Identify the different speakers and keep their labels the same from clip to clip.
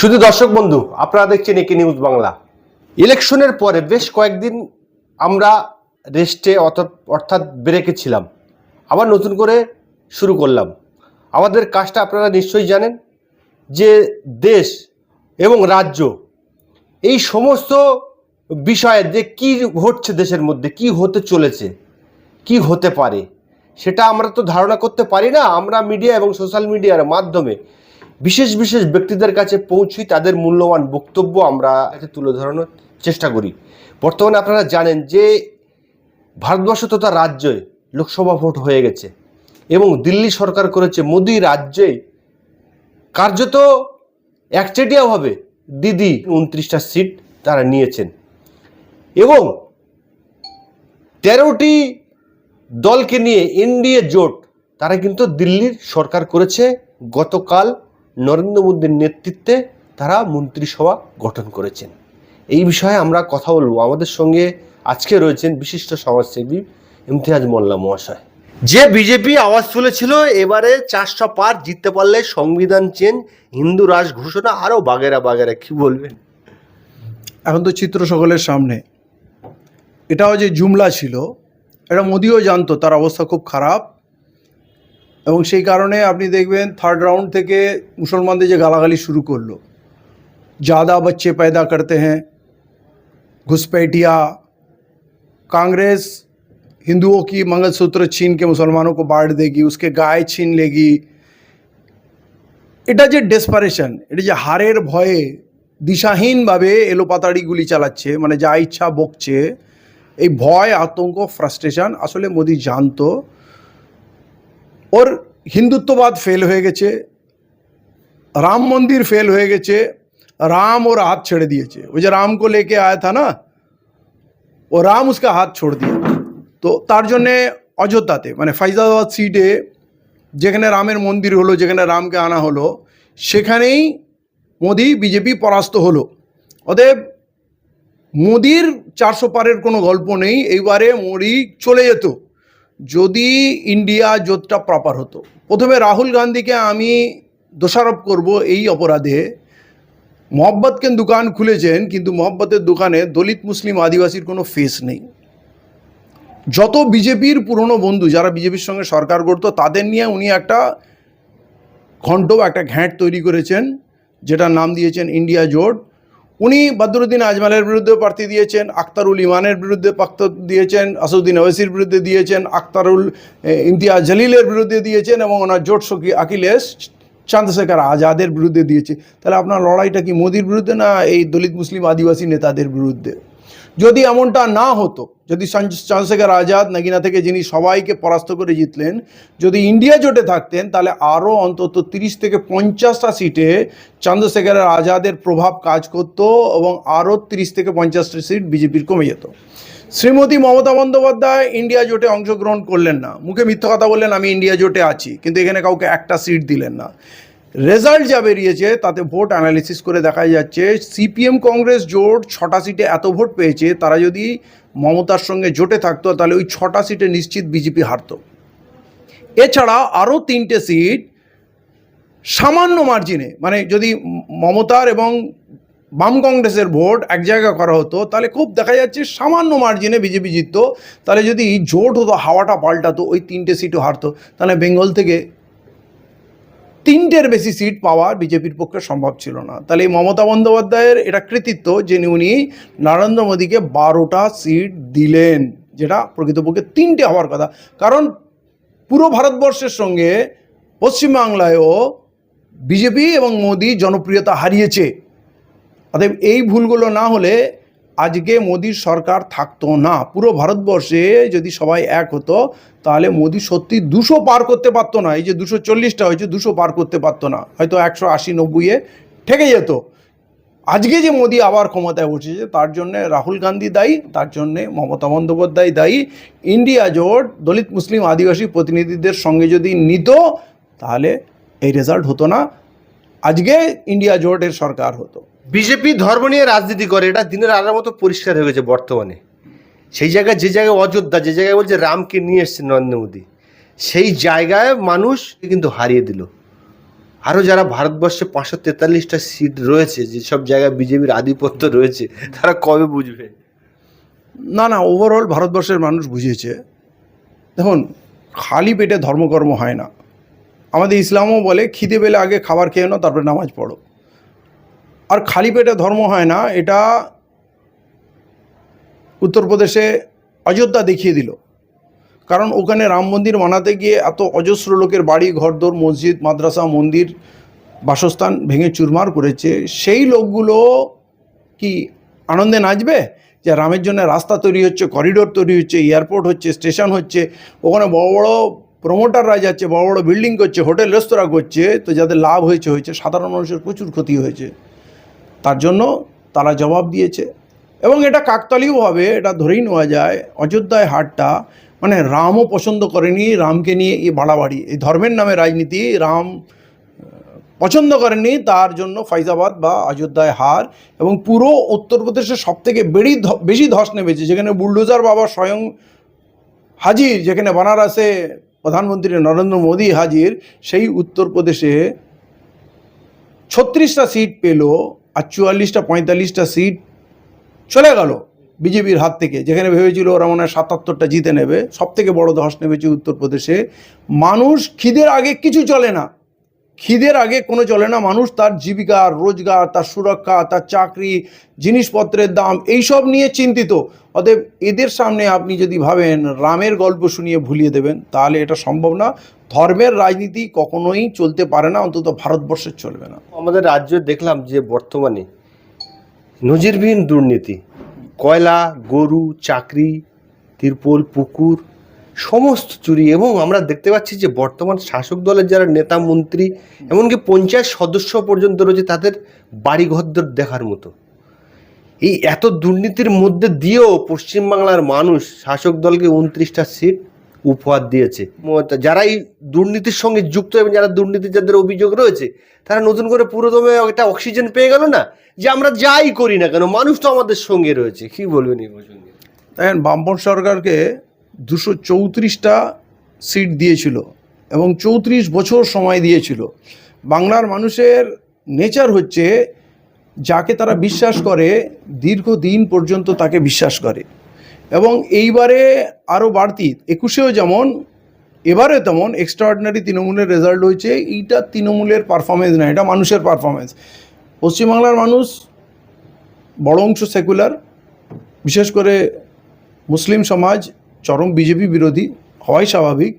Speaker 1: শুধু দর্শক বন্ধু, আপনারা দেখছেন একে নিউজ বাংলা। ইলেকশনের পরে বেশ কয়েকদিন আমরা রেস্টে অর্থাৎ ব্রেকে ছিলাম। আবার নতুন করে শুরু করলাম। আমাদের কাজটা আপনারা নিশ্চয়ই জানেন যে দেশ এবং রাজ্য এই সমস্ত বিষয়ে যে কি ঘটছে দেশের মধ্যে, কি হতে চলেছে, কি হতে পারে, সেটা আমরা তো ধারণা করতে পারি না। আমরা মিডিয়া এবং সোশ্যাল মিডিয়ার মাধ্যমে বিশেষ বিশেষ ব্যক্তিদের কাছে পৌঁছি তাদের মূল্যবান বক্তব্য আমরা তুলে ধরানোর চেষ্টা করি। বর্তমানে আপনারা জানেন যে ভারতবর্ষ তথা রাজ্যে লোকসভা ভোট হয়ে গেছে এবং দিল্লি সরকার করেছে, মোদি রাজ্যে কার্যত একচেটিয়াভাবে দিদি উনত্রিশটা সিট তারা নিয়েছেন এবং তেরোটি দলকে নিয়ে এনডিএ জোট তারা কিন্তু দিল্লির সরকার করেছে গতকাল নরেন্দ্র মোদীর নেতৃত্বে তারা মন্ত্রিসভা গঠন করেছেন। এই বিষয়ে আমরা কথা বলব। আমাদের সঙ্গে আজকে রয়েছেন বিশিষ্ট সমাজসেবী ইমতিয়াজ মোল্লা মহাশয়। যে বিজেপি আওয়াজ তুলেছিল এবারে চারশো পার জিততে পারলে সংবিধান চেঞ্জ হিন্দু রাজ ঘোষণা আরও বাগেরা বাগেরা কি বলবেন?
Speaker 2: এখন তো চিত্র সকলের সামনে। এটাও যে জুমলা ছিল এটা মোদিও জানতো তার অবস্থা খুব খারাপ। এবং সেই কারণে আপনি দেখবেন থার্ড রাউন্ড থেকে মুসলমানদের যে গালাগালি শুরু করলো ज़्यादा बच्चे पैदा करते हैं घुसपैठिया कांग्रेस हिंदुओं की मंगलसूत्र छीन के मुसलमानों को बांट देगी उसके गाय छीन लेगी এটা যে ডেসপারেশন এটা যে হারের ভয়ে দিশাহীনভাবে এলোপাতাড়ি গুলি চালাচ্ছে মানে যা ইচ্ছা বকছে এই ভয় আতঙ্ক ফ্রাস্ট্রেশন আসলে মোদি জানতো ওর হিন্দুত্ববাদ ফেল হয়ে গেছে রাম মন্দির ফেল হয়ে গেছে রাম ওর হাত ছেড়ে দিয়েছে ওই যে রাম কো লেকে আয়া থা না ও রাম উসকে হাত ছোড় দিয়ে তো তার জন্যে অযোধ্যাতে মানে ফাইজাবাদ সিটে যেখানে রামের মন্দির হলো যেখানে রামকে আনা হলো সেখানেই মোদি বিজেপি পরাস্ত হলো অতএব মোদির চারশো পারের কোনো গল্প নেই এইবারে মোদি চলে যেত যদি ইন্ডিয়া জোটটা প্রপার হতো। প্রথমে রাহুল গান্ধীকে আমি দোষারোপ করব এই অপরাধে। মোহব্বতকে দোকান খুলেছেন, কিন্তু মোহব্বতের দোকানে দলিত মুসলিম আদিবাসীর কোনো ফেস নেই। যত বিজেপির পুরনো বন্ধু যারা বিজেপির সঙ্গে সরকার করতো তাদের নিয়ে উনি একটা ঘণ্ট একটা ঘ্যাঁট তৈরি করেছেন, যেটার নাম দিয়েছেন ইন্ডিয়া জোট। উনি বদরুদ্দিন আজমালের বিরুদ্ধে প্রার্থী দিয়েছেন আক্তারুল ইমানের বিরুদ্ধে পাক্ত দিয়েছেন, আসাদুদ্দিন ওয়েসির বিরুদ্ধে দিয়েছেন আক্তারুল ইমতিয়াজ জলিলের বিরুদ্ধে দিয়েছেন এবং ওনার জোট সখী আকিলেশ চন্দ্রশেখর আজাদের বিরুদ্ধে দিয়েছে। তাহলে আপনার লড়াইটা কি মোদির বিরুদ্ধে না এই দলিত মুসলিম আদিবাসী নেতাদের বিরুদ্ধে? যদি এমনটা না হতো, যদি চন্দ্র- চন্দ্রশেখর আজাদ, নাগিনা থেকে যিনি সবাইকে পরাস্ত করে জিতলেন, যদি ইন্ডিয়া জোটে থাকতেন, তাহলে আরও অন্তত তিরিশ থেকে পঞ্চাশটা সিটে চন্দ্রশেখর আজাদের প্রভাব কাজ করত এবং আরও তিরিশ থেকে পঞ্চাশটা সিট বিজেপির কমে যেত। শ্রীমতী মমতা বন্দ্যোপাধ্যায় ইন্ডিয়া জোটে অংশগ্রহণ করলেন না। মুখে মিথ্যা কথা বললেন, আমি ইন্ডিয়া জোটে আছি। কিন্তু এখানে কাউকে একটা সিট দিলেন না। রেজাল্ট যা বেরিয়েছে, তাতে ভোট অ্যানালিসিস করে দেখা যাচ্ছে সিপিএম কংগ্রেস জোট ছটা সিটে এত ভোট পেয়েছে, তারা যদি মমতার সঙ্গে জোটে থাকতো, তাহলে ওই ছটা সিটে নিশ্চিত বিজেপি হারতো। এছাড়া আরও তিনটে সিট সামান্য মার্জিনে মানে যদি মমতার এবং বাম কংগ্রেসের ভোট এক জায়গায় করা হতো, তাহলে খুব দেখা যাচ্ছে সামান্য মার্জিনে বিজেপি জিততো। তাহলে যদি জোট হতো, হাওয়াটা পাল্টাতো, ওই তিনটে সিটও হারতো। তাহলে বেঙ্গল থেকে তিনটের বেশি সিট পাওয়া বিজেপির পক্ষে সম্ভব ছিল না। তাহলে এই মমতা বন্দ্যোপাধ্যায়ের এটা কৃতিত্ব, যে উনি নরেন্দ্র মোদীকে বারোটা সিট দিলেন, যেটা প্রকৃতপক্ষে তিনটে হওয়ার কথা। কারণ পুরো ভারতবর্ষের সঙ্গে পশ্চিমবাংলায়ও বিজেপি এবং মোদী জনপ্রিয়তা হারিয়েছে। অতএব এই ভুলগুলো না হলে আজকে মোদির সরকার থাকতো না। পুরো ভারতবর্ষে যদি সবাই এক হতো, তাহলে মোদি সত্যি দুশো পার করতে পারতো না। এই যে দুশো চল্লিশটা হয়েছে, দুশো পার করতে পারতো না। হয়তো একশো আশি নব্বইয়ে ঠেকে যেত। আজকে যে মোদি আবার ক্ষমতায় বসেছে, তার জন্যে রাহুল গান্ধী দায়ী, তার জন্যে মমতা বন্দ্যোপাধ্যায় দায়ী। ইন্ডিয়া জোট, দলিত মুসলিম আদিবাসী প্রতিনিধিদের সঙ্গে যদি নিত, তাহলে এই রেজাল্ট হতো না। আজকে ইন্ডিয়া জোটের সরকার হতো।
Speaker 1: বিজেপি ধর্ম নিয়ে রাজনীতি করে, এটা দিনের আলোর মতো পরিষ্কার হয়ে গেছে বর্তমানে। সেই জায়গায়, যে জায়গায় অযোধ্যা, যে জায়গায় বলছে রামকে নিয়ে এসছে নরেন্দ্র মোদী, সেই জায়গায় মানুষ কিন্তু হারিয়ে দিল। আরও যারা ভারতবর্ষে পাঁচশো তেতাল্লিশটা সিট রয়েছে যেসব জায়গায় বিজেপির আধিপত্য রয়েছে, তারা কবে বুঝবে?
Speaker 2: না না ওভারঅল ভারতবর্ষের মানুষ বুঝিয়েছে। দেখুন, খালি পেটে ধর্মকর্ম হয় না। আমাদের ইসলামও বলে, খিদে পেলে আগে খাবার খেয়ে নাও, তারপরে নামাজ পড়ো। আর খালি পেটে ধর্ম হয় না, এটা উত্তরপ্রদেশে অযোধ্যা দেখিয়ে দিল। কারণ ওখানে রাম মন্দির বানাতে গিয়ে এত অজস্র লোকের বাড়ি, ঘরদোর, মসজিদ, মাদ্রাসা, মন্দির, বাসস্থান ভেঙে চুরমার করেছে। সেই লোকগুলো কি আনন্দে নাচবে? যে রামের জন্য রাস্তা তৈরি হচ্ছে করিডোর তৈরি হচ্ছে এয়ারপোর্ট হচ্ছে স্টেশন হচ্ছে, ওখানে বড় বড় প্রমোটাররা যাচ্ছে, বড় বড় বিল্ডিং করছে হোটেল রেস্তোরাঁ করছে, তো যাদের লাভ হয়েছে হয়েছে, সাধারণ মানুষের প্রচুর ক্ষতি হয়েছে। তার জন্য তারা জবাব দিয়েছে। এবং এটা কাকতালীয়ভাবে এটা ধরেই নেওয়া যায়, অযোধ্যায় হাটটা মানে রামও পছন্দ করেনি, রামকে নিয়ে এই বাড়াবাড়ি। এই ধর্মের নামে রাজনীতি, রাম পছন্দ করেননি, তার জন্য ফাইজাবাদ বা অযোধ্যায় হার, এবং পুরো উত্তরপ্রদেশে সব থেকে বেড়ি বেশি ধস নেমেছে, যেখানে বুলডোজার বাবা স্বয়ং হাজির, যেখানে বানারসে প্রধানমন্ত্রী নরেন্দ্র মোদী হাজির, সেই উত্তরপ্রদেশে ছত্রিশটা সিট পেল আর চুয়াল্লিশটা পঁয়তাল্লিশটা সিট চলে গেল বিজেপির হাত থেকে। যেখানে ভেবেছিল ওরা মনে হয় সাতাত্তরটা জিতে নেবে সব থেকে বড় ধস নেমেছে উত্তরপ্রদেশে। মানুষ খিদের আগে কিছু চলে না। খিদের আগে কোনো চলে না মানুষ, তার জীবিকা, রোজগার, তার সুরক্ষা, তার চাকরি, জিনিসপত্রের দাম, এইসব নিয়ে চিন্তিত। অতএব এদের সামনে আপনি যদি ভাবেন রামের গল্প শুনিয়ে ভুলিয়ে দেবেন, তাহলে এটা সম্ভব না। ধর্মের রাজনীতি কখনোই চলতে পারে না, অন্তত ভারতবর্ষের চলবে না।
Speaker 1: আমাদের রাজ্যে দেখলাম যে বর্তমানে নজিরবিহীন দুর্নীতি, কয়লা, গরু, চাকরি, তিরপল, পুকুর সমস্ত চুরি এবং আমরা দেখতে পাচ্ছি যে বর্তমান শাসক দলের যারা নেতা, মন্ত্রী, এমনকি পঞ্চায়েত সদস্য পর্যন্ত রয়েছে, তাদের বাড়িঘরদর দেখার মতো। এই এত দুর্নীতির মধ্যে দিয়েও পশ্চিমবাংলার মানুষ শাসক দলকে উনত্রিশটা সিট উপহার দিয়েছে। মমতা- যারা এই দুর্নীতির সঙ্গে যুক্ত এবং যারা দুর্নীতি যাদের অভিযোগ রয়েছে, তারা নতুন করে পুরোদমে একটা অক্সিজেন পেয়ে গেল না, যে আমরা যাই করি না কেন? মানুষ তো আমাদের সঙ্গে রয়েছে। কি বলবেন এই প্রসঙ্গে?
Speaker 2: দেখেন বামপন সরকারকে দুশো চৌত্রিশটা সিট দিয়েছিল এবং চৌত্রিশ বছর সময় দিয়েছিল। বাংলার মানুষের নেচার হচ্ছে যাকে তারা বিশ্বাস করে, দীর্ঘদিন পর্যন্ত তাকে বিশ্বাস করে। এবং এইবারে আরও বাড়তি, একুশেও যেমন, এবারে তেমন এক্সট্রাঅর্ডিনারি তৃণমূলের রেজাল্ট হয়েছে, এইটা তৃণমূলের পারফরমেন্স না, এটা মানুষের পারফরমেন্স পশ্চিমবাংলার মানুষ বড় অংশ সেকুলার বিশেষ করে মুসলিম সমাজ চরম বিজেপি বিরোধী হওয়াই স্বাভাবিক,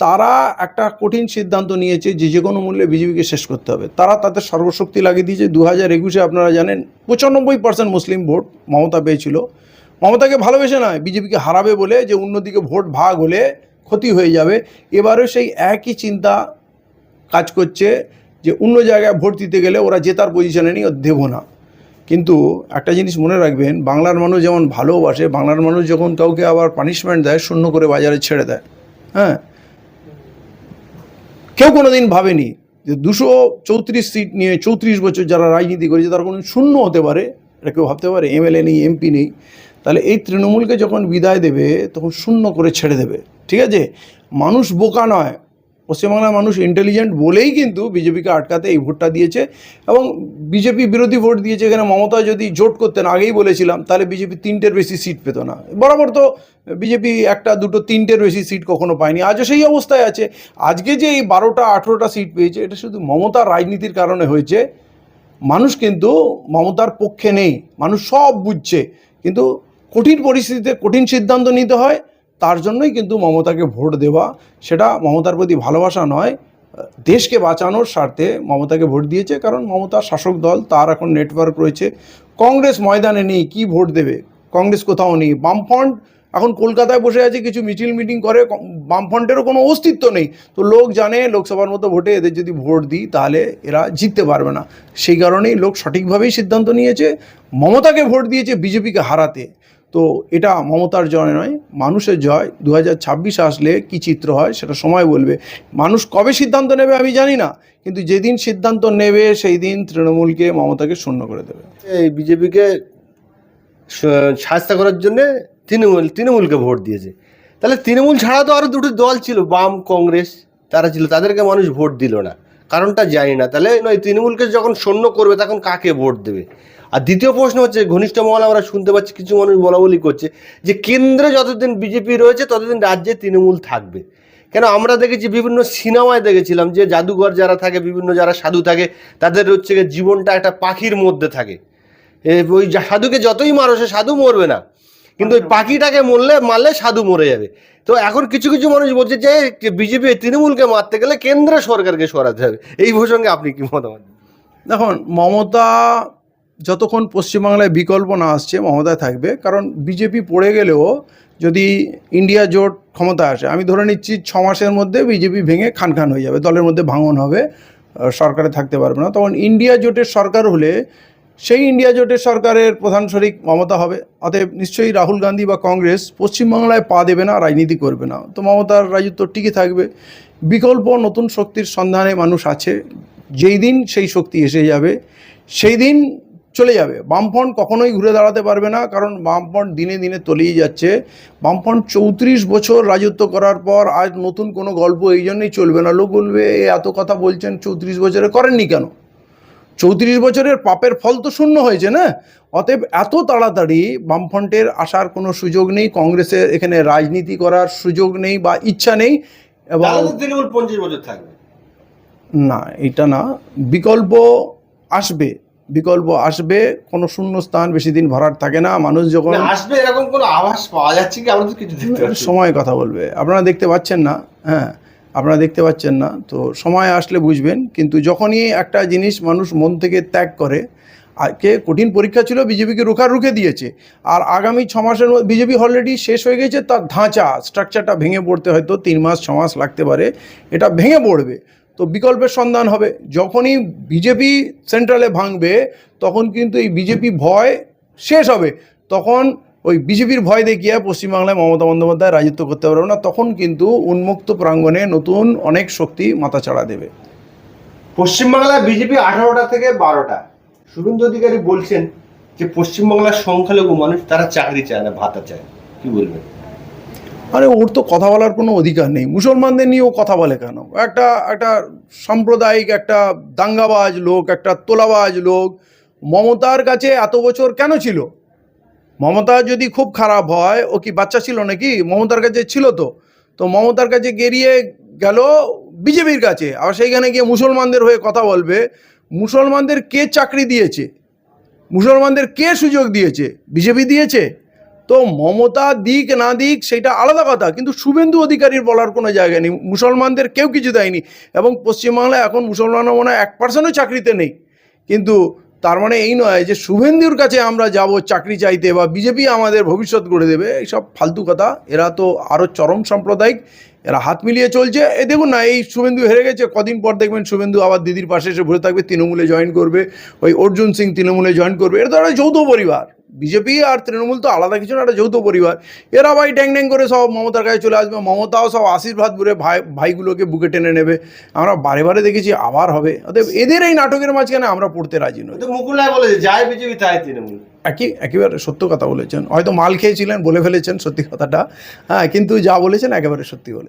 Speaker 2: তারা একটা কঠিন সিদ্ধান্ত নিয়েছে যে যে কোনো মূল্যে বিজেপিকে শেষ করতে হবে। তারা তাদের সর্বশক্তি লাগিয়ে দিয়েছে। দু হাজার একুশে আপনারা জানেন, পঁচানব্বই পার্সেন্ট মুসলিম ভোট মমতা পেয়েছিল। মমতাকে ভালোবেসে নয়, বিজেপিকে হারাবে বলে যে অন্যদিকে ভোট ভাগ হলে ক্ষতি হয়ে যাবে। এবারও সেই একই চিন্তা কাজ করছে যে অন্য জায়গায় ভোট দিতে গেলে ওরা জেতার পজিশনে নিয়ে দেবো না। কিন্তু একটা জিনিস মনে রাখবেন, বাংলার মানুষ যেমন ভালোবাসে, বাংলার মানুষ যখন কাউকে আবার পানিশমেন্ট দেয়, শূন্য করে বাজারে ছেড়ে দেয়। হ্যাঁ? কেউ কোনো দিন ভাবেনি যে দুশো চৌত্রিশ সিট নিয়ে চৌত্রিশ বছর যারা রাজনীতি করেছে, তারা কোনো শূন্য হতে পারে? এটা কেউ ভাবতে পারে? এমএলএ নেই এমপি নেই। তাহলে এই তৃণমূলকে যখন বিদায় দেবে, তখন শূন্য করে ছেড়ে দেবে। ঠিক আছে? মানুষ বোকা নয়। পশ্চিমবাংলার মানুষ ইন্টেলিজেন্ট বলেই কিন্তু বিজেপিকে আটকাতে এই ভোটটা দিয়েছে এবং বিজেপি বিরোধী ভোট দিয়েছে এখানে মমতা যদি জোট করতেন, আগেই বলেছিলাম, তাহলে বিজেপি তিনটের বেশি সিট পেত না। বরাবর তো বিজেপি একটা, দুটো, তিনটের বেশি সিট কখনো পায়নি। আজও সেই অবস্থায় আছে। আজকে যে এই বারোটা, আঠেরোটা সিট পেয়েছে, এটা শুধু মমতার রাজনীতির কারণে হয়েছে। মানুষ কিন্তু মমতার পক্ষে নেই। মানুষ সব বুঝছে। কিন্তু কঠিন পরিস্থিতিতে কঠিন সিদ্ধান্ত নিতে হয়। তার জন্যই কিন্তু মমতাকে ভোট দেওয়া, সেটা মমতার প্রতি ভালোবাসা নয়, দেশকে বাঁচানোর স্বার্থে মমতাকে ভোট দিয়েছে, কারণ মমতার শাসক দল, তার এখন নেটওয়ার্ক রয়েছে। কংগ্রেস ময়দানে নেই, কি ভোট দেবে? কংগ্রেস কোথাও নেই। বামফ্রন্ট এখন কলকাতায় বসে আছে, কিছু মিছিল মিটিং করে বামফ্রন্টেরও কোনো অস্তিত্ব নেই। তো লোক জানে, লোকসভার মতো ভোটে এদের যদি ভোট দিই, তাহলে এরা জিততে পারবে না। সেই কারণেই লোক সঠিকভাবেই সিদ্ধান্ত নিয়েছে, মমতাকে ভোট দিয়েছে বিজেপিকে হারাতে। তো এটা মমতার জয় নয়, মানুষের জয়। দু হাজার ছাব্বিশ আসলে কি চিত্র হয় সেটা সময় বলবে। মানুষ কবে সিদ্ধান্ত নেবে আমি জানি না, কিন্তু যেদিন সিদ্ধান্ত নেবে সেই দিন তৃণমূলকে মমতাকে শূন্য করে দেবে।
Speaker 1: এই বিজেপিকে সাহায্য করার জন্যে তৃণমূল, তৃণমূলকে ভোট দিয়েছে। তাহলে তৃণমূল ছাড়া তো আরও দুটো দল ছিল, বাম, কংগ্রেস, তারা ছিল, তাদেরকে মানুষ ভোট দিল না। কারণটা জানি না, তাহলে নয়, তৃণমূলকে যখন শূন্য করবে তখন কাকে ভোট দেবে? আর দ্বিতীয় প্রশ্ন হচ্ছে, ঘনিষ্ঠ মহল আমরা শুনতে পাচ্ছি কিছু মানুষ বলা বলি করছে যে, কেন্দ্রে যতদিন বিজেপি রয়েছে, ততদিন রাজ্যে তৃণমূল থাকবে। কেন? আমরা দেখেছি বিভিন্ন সিনেমায় দেখেছিলাম যে, জাদুঘর যারা থাকে, বিভিন্ন যারা সাধু থাকে, তাদের হচ্ছে গিয়ে জীবনটা একটা পাখির মধ্যে থাকে। ওই সাধুকে যতই মারো, সে সাধু মরবে না। কিন্তু ওই পাখিটাকে মরলে, মারলে সাধু মরে যাবে। তো এখন কিছু কিছু মানুষ বলছে যে বিজেপি তৃণমূলকে মারতে গেলে কেন্দ্র সরকারকে সরাতে হবে। এই প্রসঙ্গে আপনি কি মতামত
Speaker 2: দেখুন, মমতা যতক্ষণ পশ্চিমবাংলায় বিকল্প না আসছে, মমতায় থাকবে। কারণ বিজেপি পড়ে গেলেও যদি ইন্ডিয়া জোট ক্ষমতা আসে, আমি ধরে নিচ্ছি ছ মাসের মধ্যে বিজেপি ভেঙে খান খান হয়ে যাবে, দলের মধ্যে ভাঙন হবে সরকারে থাকতে পারবে না। তখন ইন্ডিয়া জোটের সরকার হলে সেই ইন্ডিয়া জোটের সরকারের প্রধান শরিক মমতা হবে। অতএব নিশ্চয়ই রাহুল গান্ধী বা কংগ্রেস পশ্চিমবাংলায় পা দেবে না, রাজনীতি করবে না। তো মমতার রাজত্ব টিকে থাকবে। বিকল্প নতুন শক্তির সন্ধানে মানুষ আছে। যেই দিন সেই শক্তি এসে যাবে, সেই দিন চলে যাবে। বামফ্রন্ট কখনোই ঘুরে দাঁড়াতে পারবে না কারণ বামফ্রন্ট দিনে দিনে তলিয়ে যাচ্ছে। বামফ্রন্ট চৌত্রিশ বছর রাজত্ব করার পর আজ নতুন কোনো গল্প এই জন্যই চলবে না। লোক বলবে "এ এত কথা বলছেন চৌত্রিশ বছরে করেননি কেন? চৌত্রিশ বছরের পাপের ফল তো শূন্য হয়েছে না? অতএব এত তাড়াতাড়ি বামফ্রন্টের আসার কোনো সুযোগ নেই কংগ্রেসের এখানে রাজনীতি করার সুযোগ নেই বা ইচ্ছা নেই এবং
Speaker 1: তৃণমূল পঞ্চাশ বছর থাকবে।
Speaker 2: না এটা না বিকল্প আসবে। বিকল্প আসবে কোনো শূন্য স্থান বেশি দিন ভরার থাকে না। মানুষ যখন
Speaker 1: আসবে এরকম কোনো আভাস পাওয়া যাচ্ছে কি? আমরা কিছু।
Speaker 2: সময় কথা বলবে। আপনারা দেখতে পাচ্ছেন না হ্যাঁ আপনারা দেখতে পাচ্ছেন না। তো সময় আসলে বুঝবেন কিন্তু যখনই একটা জিনিস মানুষ মন থেকে ত্যাগ করে আজকে কঠিন পরীক্ষা ছিল বিজেপিকে রোখা রুখে দিয়েছে। আর আগামী ছ মাসের মধ্যে বিজেপি অলরেডি শেষ হয়ে গেছে তার ধাঁচা স্ট্রাকচারটা ভেঙে পড়তে হয়তো তিন মাস ছ মাস লাগতে পারে এটা ভেঙে পড়বে। তো বিকল্পের সন্ধান হবে। যখনই বিজেপি সেন্ট্রালে ভাঙবে, তখন কিন্তু এই বিজেপি ভয় শেষ হবে। তখন ওই বিজেপির ভয় দেখিয়ে পশ্চিমবাংলায় মমতা বন্দ্যোপাধ্যায় রাজত্ব করতে পারবে না। তখন কিন্তু উন্মুক্ত প্রাঙ্গণে নতুন অনেক শক্তি মাথাচাড়া দেবে।
Speaker 1: পশ্চিমবাংলায় বিজেপি আঠারোটা থেকে বারোটা। শুভেন্দু অধিকারী বলছেন যে, পশ্চিমবাংলার সংখ্যালঘু মানুষ, তারা চাকরি চায় না, ভাতা চায়। কি বলবেন?
Speaker 2: আরে ওর তো কথা বলার কোনো অধিকার নেই। মুসলমানদের নিয়েও কথা বলে কেন? একটা একটা সাম্প্রদায়িক, একটা দাঙ্গাবাজ লোক, একটা তোলাবাজ লোক মমতার কাছে এত বছর কেন ছিল? মমতা যদি খুব খারাপ হয়, ও কি বাচ্চা ছিল নাকি? মমতার কাছে ছিল তো। তো মমতার কাছে গেরিয়ে গেল বিজেপির কাছে। আর সেইখানে গিয়ে মুসলমানদের হয়ে কথা বলবে। মুসলমানদের কে চাকরি দিয়েছে? মুসলমানদের কে সুযোগ দিয়েছে? বিজেপি দিয়েছে? তো মমতা দিক না দিক সেটা আলাদা কথা, কিন্তু শুভেন্দু অধিকারীর বলার কোনো জায়গা নেই, মুসলমানদের কেউ কিছু দেয়নি এবং পশ্চিমবাংলায় এখন মুসলমানও মনে হয় এক পার্সেন্টও চাকরিতে নেই। কিন্তু তার মানে এই নয় যে শুভেন্দুর কাছে আমরা যাব চাকরি চাইতে বা বিজেপি আমাদের ভবিষ্যৎ গড়ে দেবে এইসব ফালতু কথা। এরা তো আরও চরম সাম্প্রদায়িক, এরা হাত মিলিয়ে চলছে। এ দেখুন না, এই শুভেন্দু হেরে গেছে, কদিন পর দেখবেন শুভেন্দু আবার দিদির পাশে এসে বসে থাকবে, তৃণমূলে জয়েন করবে, ওই অর্জুন সিং তৃণমূলে জয়েন করবে এটা একটা যৌথ পরিবার। বিজেপি আর তৃণমূল তো আলাদা কিছু না একটা যৌথ পরিবার। এরা ভাই ড্যাং ড্যাং করে সব মমতার কাছে চলে আসবে মমতাও সব আশীর্বাদ বলে ভাই ভাইগুলোকে বুকে টেনে নেবে। আমরা বারে বারে দেখেছি আবার হবে। অতএব এদের এই নাটকের মাঝখানে আমরা পড়তে রাজি নই।
Speaker 1: তো মুকুল রায় বলেছে যায় বিজেপি তাই তৃণমূল।
Speaker 2: একই একেবারে সত্য কথা বলেছেন। হয়তো মাল খেয়েছিলেন বলে ফেলেছেন সত্যি কথাটা। হ্যাঁ কিন্তু যা বলেছেন একেবারে সত্যি বলে